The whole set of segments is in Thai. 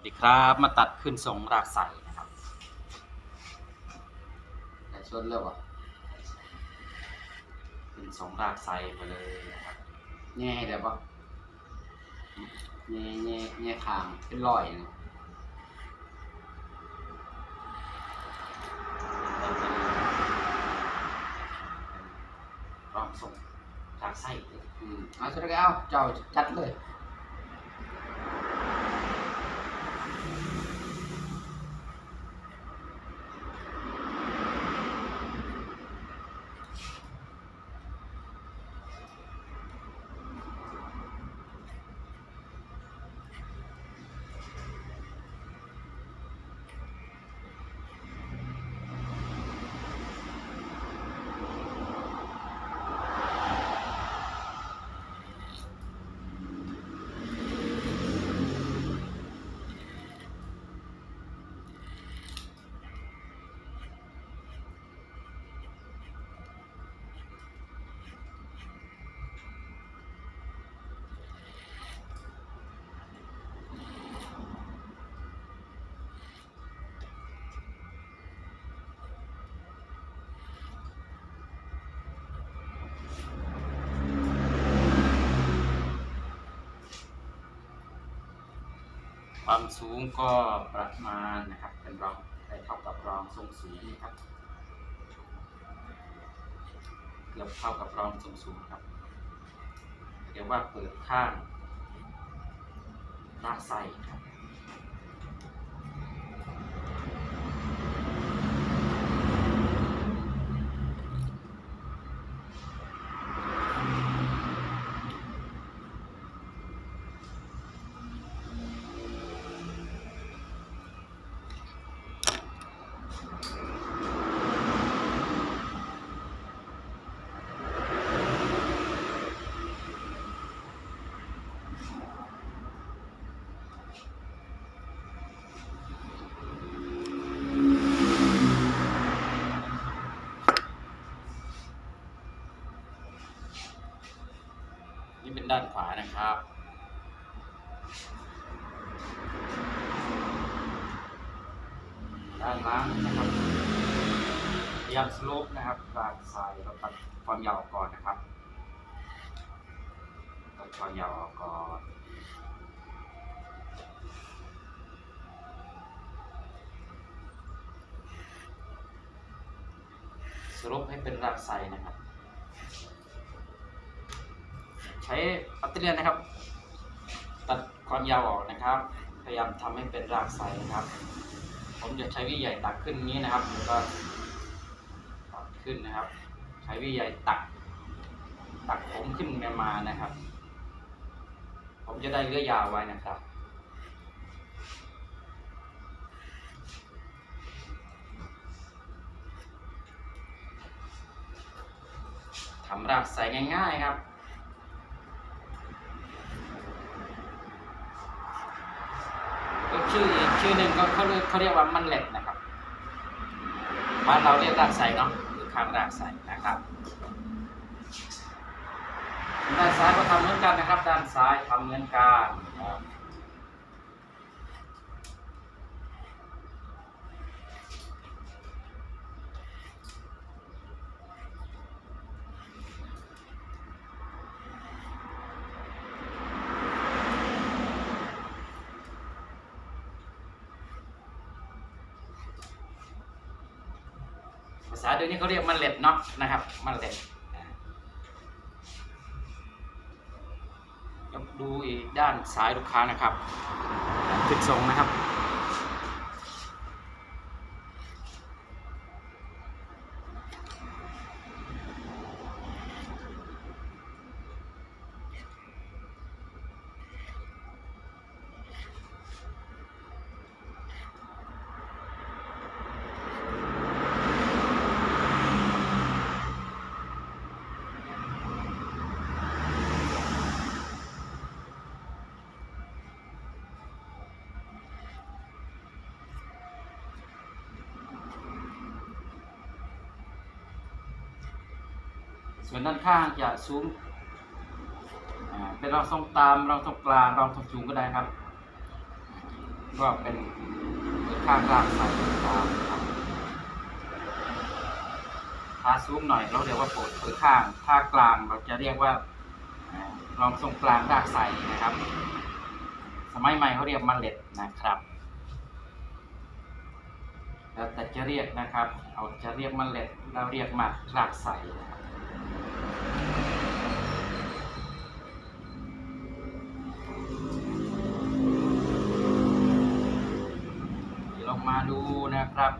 สวัสดีครับมาตัดขึ้นทรงรากใสนะครับแต่ชนแล้วอะขึ้นทรงรากใสไปเลยนะครับแง่เดี๋ยวปะแง่แง่แง่คางเป็นรอยนะรองทรงรากใสอืมเอาสุดแล้วเจ้าจัดเลย ความสูงก็ประมาณนะครับ เป็นรองได้เท่ากับรองทรงสูงครับ เกือบเท่ากับรองทรงสูงครับเรียกว่าเปิดข้างรากไส้ครับ ด้านขวานะครับ ด้านล่างนะครับพยายามสโลปนะครับกลางสายเราตัดความยาวออกก่อนนะครับตัดความยาวออกก่อนสลปให้เป็นรากไซนะครับ ช้ปัตเตอร์เลียนนะครับ ตัดความยาวออกนะครับ พยายามทำให้เป็นรากไซนะครับ ผมจะใช้วิใหญ่ตักขึ้นนี้นะครับแล้วก็ตัดขึ้นนะครับ ใช้วิใหญ่ตัก ตักผมขึ้นมานะครับ ผมจะได้เลื่อยยาวไว้นะครับทำรากใส่ง่าย ๆ ครับ ก็ ชื่อหนึ่งก็เขาเรียกเขาเรียกว่ามันเหล็กนะครับบ้านเราเรียกรากใสเนาะคือข้างรากใสนะครับด้านซ้ายก็ทำเหมือนกันนะครับ ด้านซ้ายทำเหมือนกัน ภาษาเดี๋ยวนี้เขาเรียกมันเล็กเนาะนะครับมันเล็ดดูอีกด้านซ้ายลูกค้านะครับขึ้นทรงนะครับ ส่วนด้านข้างจะสูงเป็นรองทรงตามรองทรงกลางรองทรงสูงก็ได้ครับ ก็เป็นข้างรากใส่ตามครับถ้าสูงหน่อยเราเรียกว่าเปิดเปิดข้างถ้ากลางเราจะเรียกว่ารองทรงกลางรากใส่นะครับ สมัยใหม่เขาเรียกมันเล็ดนะครับแล้วแต่จะเรียกนะครับ เอาจะเรียกมันเล็ดเราเรียกมารากใสนะครับ ลองมา ดูนะครับ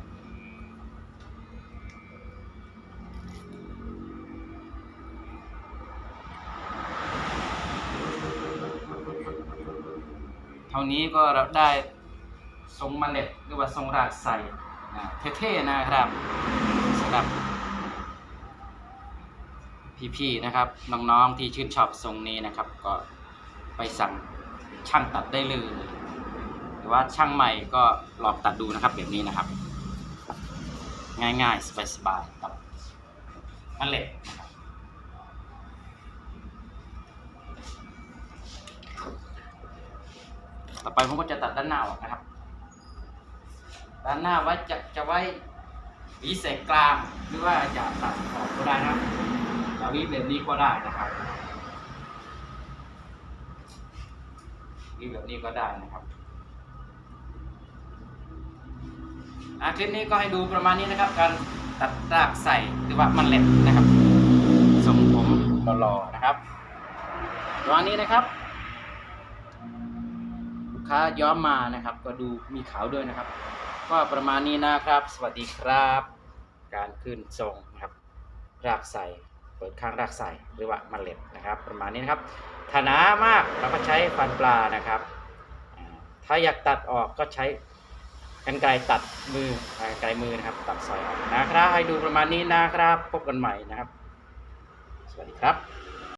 เท่านี้ก็เราได้ทรงเมล็ดหรือว่าทรงรากใส่นะเท่ๆนะครับสำหรับพี่ๆนะครับน้องๆที่ชื่นชอบทรงนี้นะครับ ก็ไปสั่งช่างตัดได้เลย รือว่าช่างใหม่ก็ลองตัดดูนะครับแบบนี้นะครับ ง่ายๆ สบายๆกับนั่นแหละนะครับต่อไปผมก็จะตัดด้านหน้าออกนะครับ ด้านหน้าไว้จะจะไว้หวีเศษกลางหรือว่าจะตัดออกก็ได้นะครับจะหวีแบบนี้ก็ได้นะครับหวีแบบนี้ก็ได้นะครับ อะ คลิปนี้ก็ให้ดูประมาณนี้นะครับ การตัดรากใส่หรือว่ามันเล็ดนะครับทรงผมหล่อๆนะครับประมาณนี้นะครับลูกค้าย้อมมานะครับ ก็ดูมีขาวด้วยนะครับ ก็ประมาณนี้นะครับ สวัสดีครับ การขึ้นทรงนะครับ รากใส่เปิดข้างรากใส่หรือว่ามันเล็ดนะครับ ประมาณนี้นะครับถ้าหนามากเราก็ใช้ฟันปลานะครับ ถ้าอยากตัดออกก็ใช้ กันไกลตัดมืออ่ากันไกลมือนะครับ ตัดซอยออกนะครับให้ดูประมาณนี้นะครับ พบกันใหม่นะครับ สวัสดีครับ